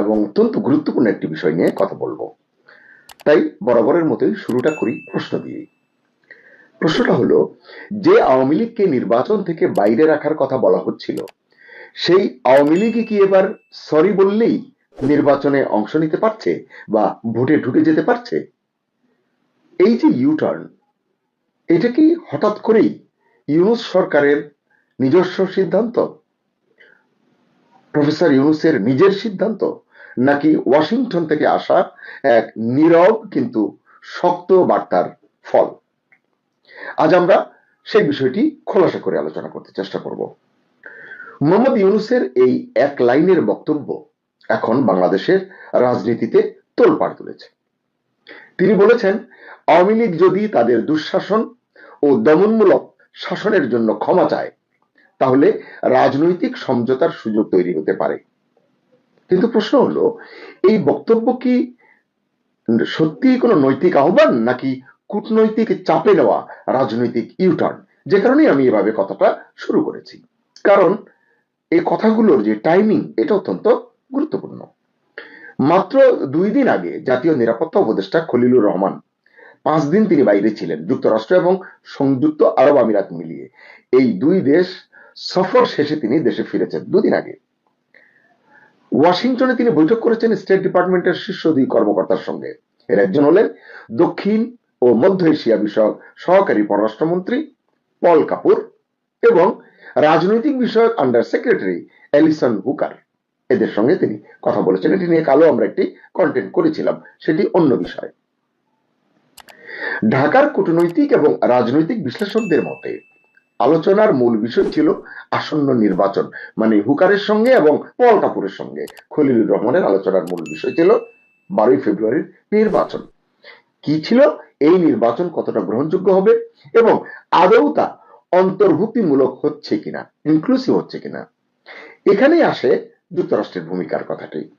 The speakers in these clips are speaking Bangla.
এবং অত্যন্ত গুরুত্বপূর্ণ একটি বিষয় নিয়ে কথা বলব। তাই বরাবরের মতোই শুরুটা করি প্রশ্ন দিয়ে প্রশ্নটা হলো, যে আওয়ামী লীগকে নির্বাচন থেকে বাইরে রাখার কথা বলা হচ্ছিল, সেই আওয়ামী লীগই কি এবার সরি বললেই নির্বাচনে অংশ নিতে পারছে বা ভোটে ঢুকে যেতে পারছে? এই যে ইউটার্ন এটা কি হঠাৎ করেই ইউনুস সরকারের নিজস্ব সিদ্ধান্ত? প্রফেসর ইউনুসের নিজের সিদ্ধান্ত? নাকি ওয়াশিংটন থেকে আসা এক নীরব কিন্তু শক্ত বার্তার ফল। আজ আমরা সেই বিষয়টি খোলাসা করে আলোচনা করতে চেষ্টা করব। মোহাম্মদ ইউনুসের এই এক লাইনের বক্তব্য এখন বাংলাদেশের রাজনীতিতে তোলপাড় তুলেছে। তিনি বলেছেন, আওয়ামী লীগ যদি তাদের দুঃশাসন ও দমনমূলক শাসনের জন্য ক্ষমা চায়, তাহলে রাজনৈতিক সমঝোতার সুযোগ তৈরি হতে পারে। কিন্তু প্রশ্ন হলো, এই বক্তব্য কি সত্যি কোনো নৈতিক আহ্বান নাকি কূটনৈতিক চাপে নেওয়া রাজনৈতিক ইউটার্ন যে কারণে আমি এভাবে কথাটা শুরু করেছি। কারণ এই কথাগুলোর যে টাইমিং এটা অত্যন্ত গুরুত্বপূর্ণ। মাত্র দুই দিন আগে জাতীয় নিরাপত্তা উপদেষ্টা খলিলুর রহমান পাঁচ দিন তিনি বাইরে ছিলেন, যুক্তরাষ্ট্র এবং সংযুক্ত আরব আমিরাত মিলিয়ে। এই দুই দেশ সফর শেষে তিনি দেশে ফিরেছেন দুদিন আগে। ওয়াশিংটনে তিনি বৈঠক করেছেন স্টেট ডিপার্টমেন্টের শীর্ষ দুই কর্মকর্তার সঙ্গে। এর একজন হলেন দক্ষিণ ও মধ্য এশিয়া বিষয়ক সহকারী পররাষ্ট্রমন্ত্রী পল কাপুর এবং রাজনৈতিক বিষয়ক আন্ডার সেক্রেটারি অ্যালিসন হুকার। এদের সঙ্গে তিনি কথা বলেছেন। এটি নিয়ে কালো আমরা একটি কন্টেন্ট করেছিলাম, সেটি অন্য বিষয়। ঢাকার কূটনৈতিক এবং রাজনৈতিক বিশ্লেষকদের মতে আলোচনার মূল বিষয় ছিল আসন্ন নির্বাচন মানে হুকারের সঙ্গে এবং পল কাপুরের সঙ্গে। খলিলুর রহমানের আলোচনার মূল বিষয় ছিল বারোই ফেব্রুয়ারির নির্বাচন। কি ছিল? এই নির্বাচন কতটা গ্রহণযোগ্য হবে এবং আদৌ তা অন্তর্ভুক্তিমূলক হচ্ছে কিনা ইনক্লুসিভ হচ্ছে কিনা? এখানেই আসে যুক্তরাষ্ট্রের ভূমিকার কথাটি।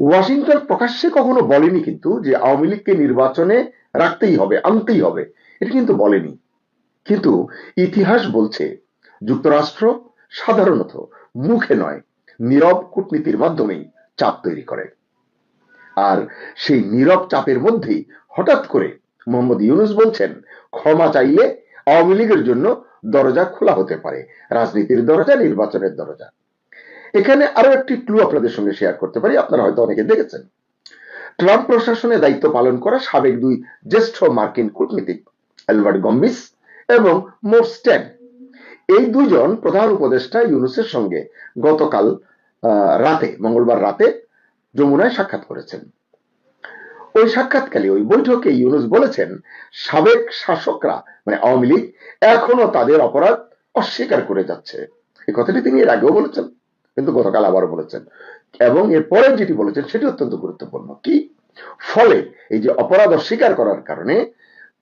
ওয়াশিংটন প্রকাশ্যে কখনো বলেনি কিন্তু যে আওয়ামী লীগকে নির্বাচনে রাখতেই হবে, আনতেই হবে। এটা কিন্তু বলেনি। কিন্তু ইতিহাস বলছে, যুক্তরাষ্ট্র সাধারণত মুখে নয়, নীরব কূটনীতির মাধ্যমেই চাপ তৈরি করে। আর সেই নীরব চাপের মধ্যেই হঠাৎ করে মোহাম্মদ ইউনুস বলছেন, ক্ষমা চাইলে আওয়ামী লীগের জন্য দরজা খোলা হতে পারে, রাজনীতির দরজা, নির্বাচনের দরজা। এখানে আরও একটি ক্লু আপনাদের সঙ্গে শেয়ার করতে পারি, আপনারা হয়তো অনেকে দেখেছেন। ট্রাম্প প্রশাসনে দায়িত্ব পালন করা সাবেক দুই জ্যেষ্ঠ মার্কিন কূটনীতিক, অ্যালবার্ট গম্বিস এবং মোরস্টেন এই দুজন প্রধান উপদেষ্টা ইউনুসের সঙ্গে গতকাল রাতে, মঙ্গলবার রাতে যমুনায় সাক্ষাৎ করেছেন। ওই সাক্ষাৎকালে ওই বৈঠকে ইউনুস বলেছেন, সাবেক শাসকরা মানে আওয়ামী লীগ, এখনও তাদের অপরাধ অস্বীকার করে যাচ্ছে। এই কথাটি তিনি এর আগেও বলেছেন, কিন্তু গতকাল আবারও বলেছেন। এবং এরপরে যেটি বলেছেন, সেটি অত্যন্ত গুরুত্বপূর্ণ। কি? ফলে এই যে অপরাধ অস্বীকার করার কারণে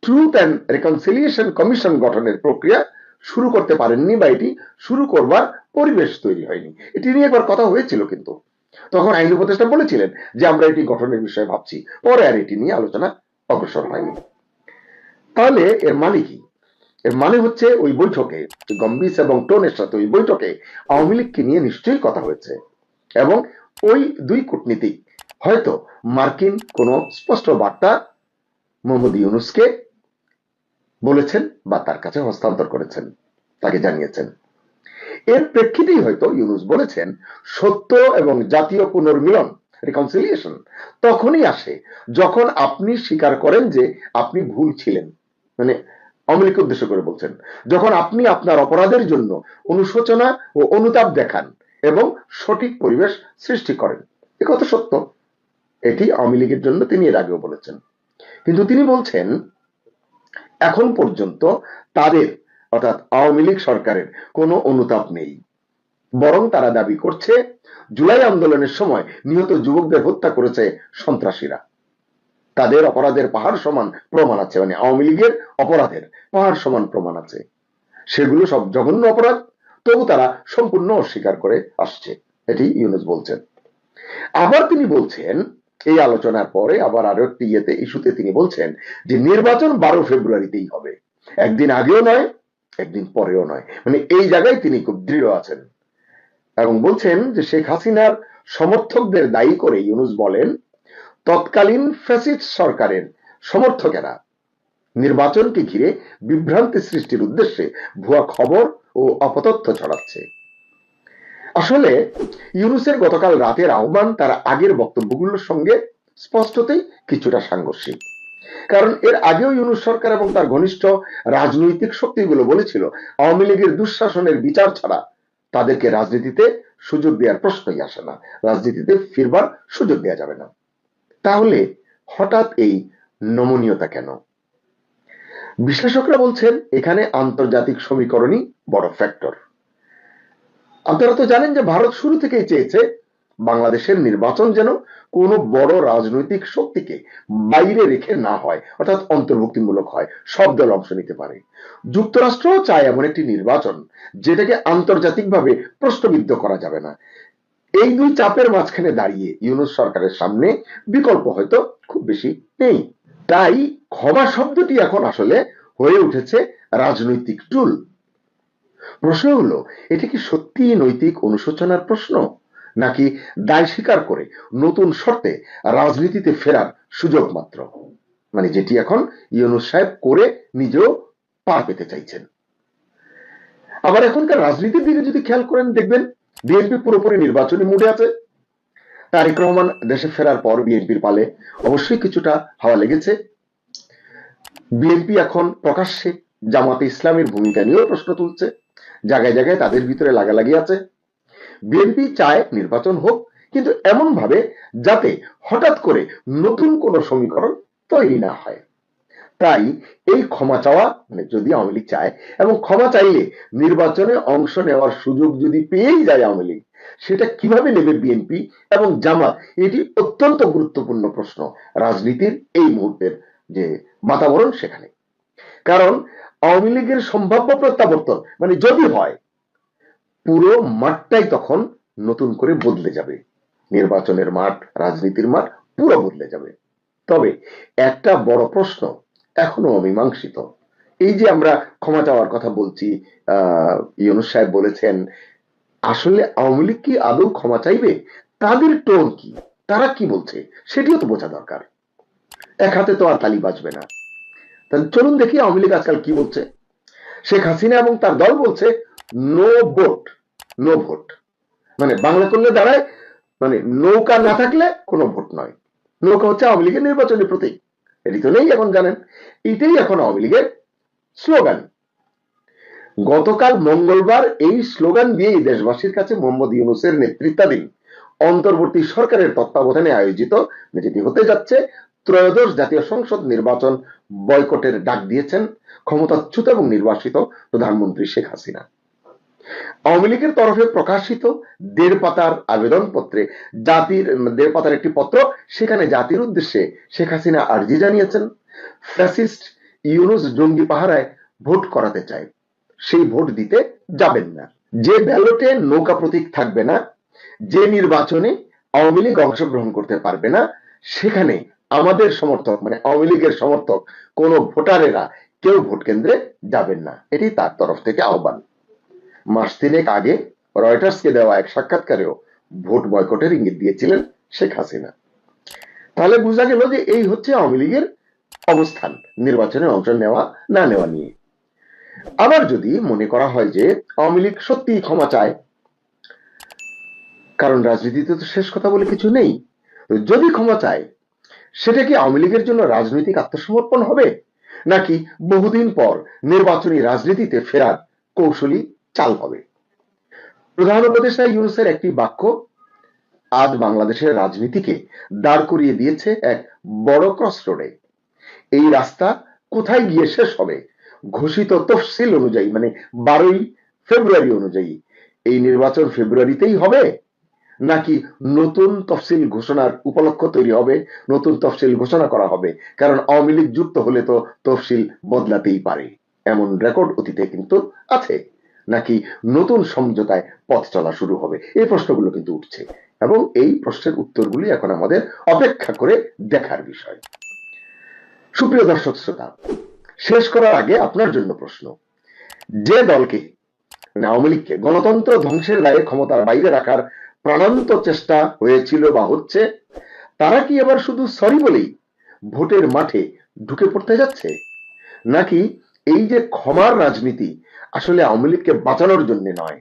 ট্রুথ অ্যান্ড রেকনসিলিয়েশন কমিশন গঠনের প্রক্রিয়া শুরু করতে পারেননি বা এটি শুরু করবার পরিবেশ তৈরি হয়নি। এটি নিয়ে একবার কথা হয়েছিল কিন্তু। তখন আইন উপদেষ্টা বলেছিলেন যে, আমরা এটি গঠনের বিষয়ে ভাবছি। পরে আর এটি নিয়ে আলোচনা অগ্রসর হয়নি। তাহলে এর মানে কি? এর মানে হচ্ছে ওই বৈঠকে গম্বিস এবং টোনের সাথে ওই বৈঠকে আওয়ামী লীগকে নিয়ে নিশ্চয়ই কথা হয়েছে। এবং ওই দুই কূটনীতিক, হয়তো মার্কিন কোন স্পষ্ট বার্তা মোহাম্মদ ইউনুসকে বলেছেন বা তার কাছে হস্তান্তর করেছেন, তাকে জানিয়েছেন। এর প্রেক্ষিতেই হয়তো ইউনুস বলেছেন, সত্য এবং জাতীয় পুনর্মিলন রিকনসিলিয়েশন তখনই আসে যখন আপনি স্বীকার করেন যে আপনি ভুল ছিলেন। মানে আওয়ামী উদ্দেশ্য করে বলছেন, যখন আপনি আপনার অপরাধের জন্য অনুশোচনা ও অনুতাপ দেখান এবং সঠিক পরিবেশ সৃষ্টি করেন। এ কথা সত্য। এটি আওয়ামী লীগের জন্য তিনি এর আগেও বলেছেন। কিন্তু তিনি বলছেন এখন পর্যন্ত তাদের, অর্থাৎ আওয়ামী লীগ সরকারের, কোনো অনুতাপ নেই। বরং তারা দাবি করছে, জুলাই আন্দোলনের সময় নিহত যুবকদের হত্যা করেছে সন্ত্রাসীরা। তাদের অপরাধের পাহাড় সমান প্রমাণ আছে মানে আওয়ামী লীগের অপরাধের পাহাড় সমান প্রমাণ আছে। সেগুলো সব জঘন্য অপরাধ, তবু তারা সম্পূর্ণ অস্বীকার করে আসছে, এটি ইউনুস বলছেন। আবার তিনি বলছেন এই আলোচনার পরে আবার আরও একটি ইয়েতে, ইস্যুতে তিনি বলছেন যে নির্বাচন বারো ফেব্রুয়ারিতেই হবে। একদিন আগেও নয়, একদিন পরেও নয়। মানে এই জায়গায় তিনি খুব দৃঢ় আছেন। এবং বলছেন যে শেখ হাসিনার সমর্থকদের দায়ী করে ইউনুস বলেন, তৎকালীন ফ্যাসিস্ট সরকারের সমর্থকেরা নির্বাচনকে ঘিরে বিভ্রান্তি সৃষ্টির উদ্দেশ্যে ভুয়া খবর ও অপতথ্য ছড়াচ্ছে। আসলে ইউনুসের গতকাল রাতের আহ্বান তার আগের বক্তব্যগুলোর সঙ্গে স্পষ্টতেই কিছুটা সাংঘর্ষিক। কারণ এর আগেও ইউনুস সরকার এবং তার ঘনিষ্ঠ রাজনৈতিক শক্তিগুলো বলেছিল, আওয়ামী লীগের দুঃশাসনের বিচার ছাড়া তাদেরকে রাজনীতিতে সুযোগ দেওয়ার প্রশ্নই আসে না। রাজনীতিতে ফিরবার সুযোগ দেওয়া যাবে না। তাহলে হঠাৎ এই নমনীয়তা কেন? বিশ্লেষকরা বলছেন, এখানে আন্তর্জাতিক সমীকরণই বড় ফ্যাক্টর আপনারা তো জানেন যে ভারত শুরু থেকেই চেয়েছে বাংলাদেশের নির্বাচন যেন কোনো বড় রাজনৈতিক শক্তিকে বাইরে রেখে না হয়, অর্থাৎ অন্তর্ভুক্তিমূলক হয়, সব দল অংশ নিতে পারে। যুক্তরাষ্ট্রও চায় এমন একটি নির্বাচন, যেটাকে আন্তর্জাতিকভাবে প্রশ্নবিদ্ধ করা যাবে না। এই দুই চাপের মাঝখানে দাঁড়িয়ে ইউনুস সরকারের সামনে বিকল্প হয়তো খুব বেশি নেই। তাই ক্ষমা শব্দটি এখন আসলে হয়ে উঠেছে রাজনৈতিক টুল। প্রশ্ন হলো, এটা কি সত্যি নৈতিক অনুশোচনার প্রশ্ন? নাকি দায় স্বীকার করে নতুন শর্তে রাজনীতিতে ফেরার সুযোগ মাত্র? মানে যেটি এখন ইউনুস সাহেব করে নিজেও পার পেতে চাইছেন। আবার এখনকার রাজনীতির দিকে যদি খেয়াল করেন, দেখবেন বিএনপি পুরোপুরি নির্বাচনী মুডে আছে। তারেক রহমান দেশে ফেরার পর বিএনপির পালে অবশ্যই কিছুটা হাওয়া লেগেছে। বিএনপি এখন প্রকাশ্যে জামাতে ইসলামের ভূমিকা নিয়েও প্রশ্ন তুলছে। জায়গায় জায়গায় তাদের ভিতরে লাগালাগি আছে। বিএনপি চায় নির্বাচন হোক, কিন্তু এমন ভাবে যাতে হঠাৎ করে নতুন কোন সমীকরণ তৈরি না হয়। তাই এই ক্ষমা চাওয়া মানে যদি আওয়ামী লীগ চায়, এবং ক্ষমা চাইলে নির্বাচনে অংশ নেওয়ার সুযোগ যদি পেয়েই যায় আওয়ামী লীগ, সেটা কীভাবে নেবে বিএনপি এবং জামাত? এটি অত্যন্ত গুরুত্বপূর্ণ প্রশ্ন। রাজনীতির এই মুহূর্তের যে বাতাবরণ সেখানে। কারণ আওয়ামী লীগের সম্ভাব্য প্রত্যাবর্তন মানে যদি হয়, পুরো মাঠটাই তখন নতুন করে বদলে যাবে। নির্বাচনের মাঠ, রাজনীতির মাঠ পুরো বদলে যাবে। তবে একটা বড় প্রশ্ন এখনও অমীমাংসিত। এই যে আমরা ক্ষমা চাওয়ার কথা বলছি ইউনুস সাহেব বলেছেন, আসলে আওয়ামী লীগ কি আদৌ ক্ষমা চাইবে? তাদের টোন কি? তারা কি বলছে? সেটিও তো বোঝা দরকার। এক হাতে তো আর তালি বাজবে না। তাহলে চলুন দেখি আওয়ামী লীগ আজকাল কি বলছে। শেখ হাসিনা এবং তার দল বলছে নো ভোট নো ভোট মানে বাংলা করলে দাঁড়ায় মানে নৌকা না থাকলে কোনো ভোট নয়। নৌকা হচ্ছে আওয়ামী লীগের নির্বাচনী প্রতীক। এটি তো নেই এখন জানেন। এটাই এখন আওয়ামী লীগের স্লোগান। গতকাল মঙ্গলবার এই স্লোগান দিয়েই দেশবাসীর কাছে মোহাম্মদ ইউনুসের নেতৃত্বাধীন অন্তর্বর্তী সরকারের তত্ত্বাবধানে আয়োজিত, যেটি হতে যাচ্ছে ত্রয়োদশ জাতীয় সংসদ নির্বাচন বয়কটের ডাক দিয়েছেন ক্ষমতাচ্যুত এবং নির্বাসিত প্রধানমন্ত্রী শেখ হাসিনা। আওয়ামী লীগের তরফে প্রকাশিত দেড় পাতার আবেদন পত্রে জাতির দেড় পাতার একটি পত্র, সেখানে জাতির উদ্দেশ্যে শেখ হাসিনা আর্জি জানিয়েছেন, ফ্যাসিস্ট ইউনুস জঙ্গি পাহারায় ভোট করাতে চায়। সেই ভোট দিতে যাবেন না। যে ব্যালটে নৌকা প্রতীক থাকবে না, যে নির্বাচনে আওয়ামী লীগ অংশগ্রহণ করতে পারবে না, সেখানে আমাদের সমর্থক মানে আওয়ামী লীগের সমর্থক, কোন ভোটারেরা কেউ ভোট কেন্দ্রে যাবেন না। এটি তার তরফ থেকে আহ্বান। মাস তিনেক আগে রয়টার্সকে দেওয়া এক সাক্ষাৎকারেও ভোট বয়কটের ইঙ্গিত দিয়েছিলেন শেখ হাসিনা। তাহলে বোঝা গেল যে এই হচ্ছে আওয়ামী লীগের অবস্থান, নির্বাচনে অংশ নেওয়া না নেওয়া নিয়ে। আবার যদি মনে করা হয় যে আওয়ামী লীগ সত্যি ক্ষমা চায়, কারণ রাজনীতিতে তো শেষ কথা বলে কিছু নেই। যদি ক্ষমা চায় সেটা কি আওয়ামী লীগের জন্য রাজনৈতিক আত্মসমর্পণ হবে? নাকি বহুদিন পর নির্বাচনী রাজনীতিতে ফেরার কৌশলী চাল হবে? প্রধান উপদেষ্টা ইউনুসের একটি বাক্য, আজ বাংলাদেশের রাজনীতিকে দাঁড় করিয়ে দিয়েছে এক বড় ক্রস রোডে এই রাস্তা কোথায় গিয়ে শেষ হবে? ঘোষিত তফসিল অনুযায়ী মানে বারোই ফেব্রুয়ারি অনুযায়ী। এই নির্বাচন ফেব্রুয়ারিতেই হবে? নাকি নতুন তফসিল ঘোষণার উপলক্ষ তৈরি হবে, নতুন তফসিল ঘোষণা করা হবে? কারণ আওয়ামী লীগ যুক্ত হলে তো তফসিল বদলাতেই পারে। এমন রেকর্ড অতীতে কিন্তু আছে। নাকি নতুন সমঝোতায় পথ চলা শুরু হবে? এই প্রশ্নগুলো কিন্তু উঠছে। এবং এই প্রশ্নের উত্তরগুলি এখন আমাদের অপেক্ষা করে দেখার বিষয়। সুপ্রিয় দর্শক শ্রোতা, শেষ করার আগে আপনার জন্য প্রশ্ন। যে দলকে মানে আওয়ামী লীগকে গণতন্ত্র ধ্বংসের দায়ে ক্ষমতার বাইরে রাখার প্রাণান্ত চেষ্টা হয়েছিল বা হচ্ছে, তারা কি এবার শুধু সরি বলেই ভোটের মাঠে ঢুকে পড়তে যাচ্ছে? নাকি এই যে ক্ষমার রাজনীতি আসলে আওয়ামী লীগকে বাঁচানোর জন্য নয়?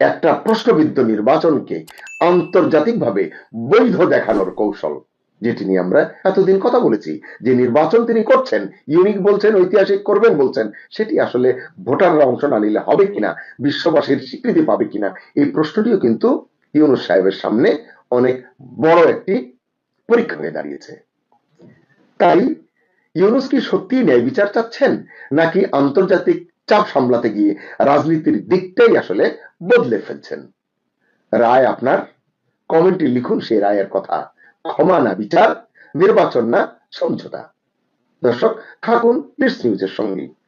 একটা প্রশ্নবিদ্ধ নির্বাচনকে আন্তর্জাতিকভাবে বৈধ দেখানোর কৌশল, যেটি নিয়ে আমরা এতদিন কথা বলেছি। যে নির্বাচন তিনি করছেন, ইউনিক বলছেন, ঐতিহাসিক করবেন বলছেন, সেটি আসলে ভোটাররা অংশ না নিলে হবে কিনা, বিশ্ববাসীর স্বীকৃতি পাবে কিনা, এই প্রশ্নটিও কিন্তু ইউনুস সাহেবের সামনে অনেক বড় একটি পরীক্ষা হয়ে দাঁড়িয়েছে। তাই ইউনুস কি সত্যি ন্যায় বিচার চাচ্ছেন, নাকি আন্তর্জাতিক চাপ সামলাতে গিয়ে রাজনীতির দিকটাই আসলে বদলে ফেলছেন? রায় আপনার? কমেন্টে লিখুন সেই রায়ের কথা। ক্ষমা না বিচার, নির্বাচন না সমঝোতা। দর্শক, থাকুন নিউজের সঙ্গে।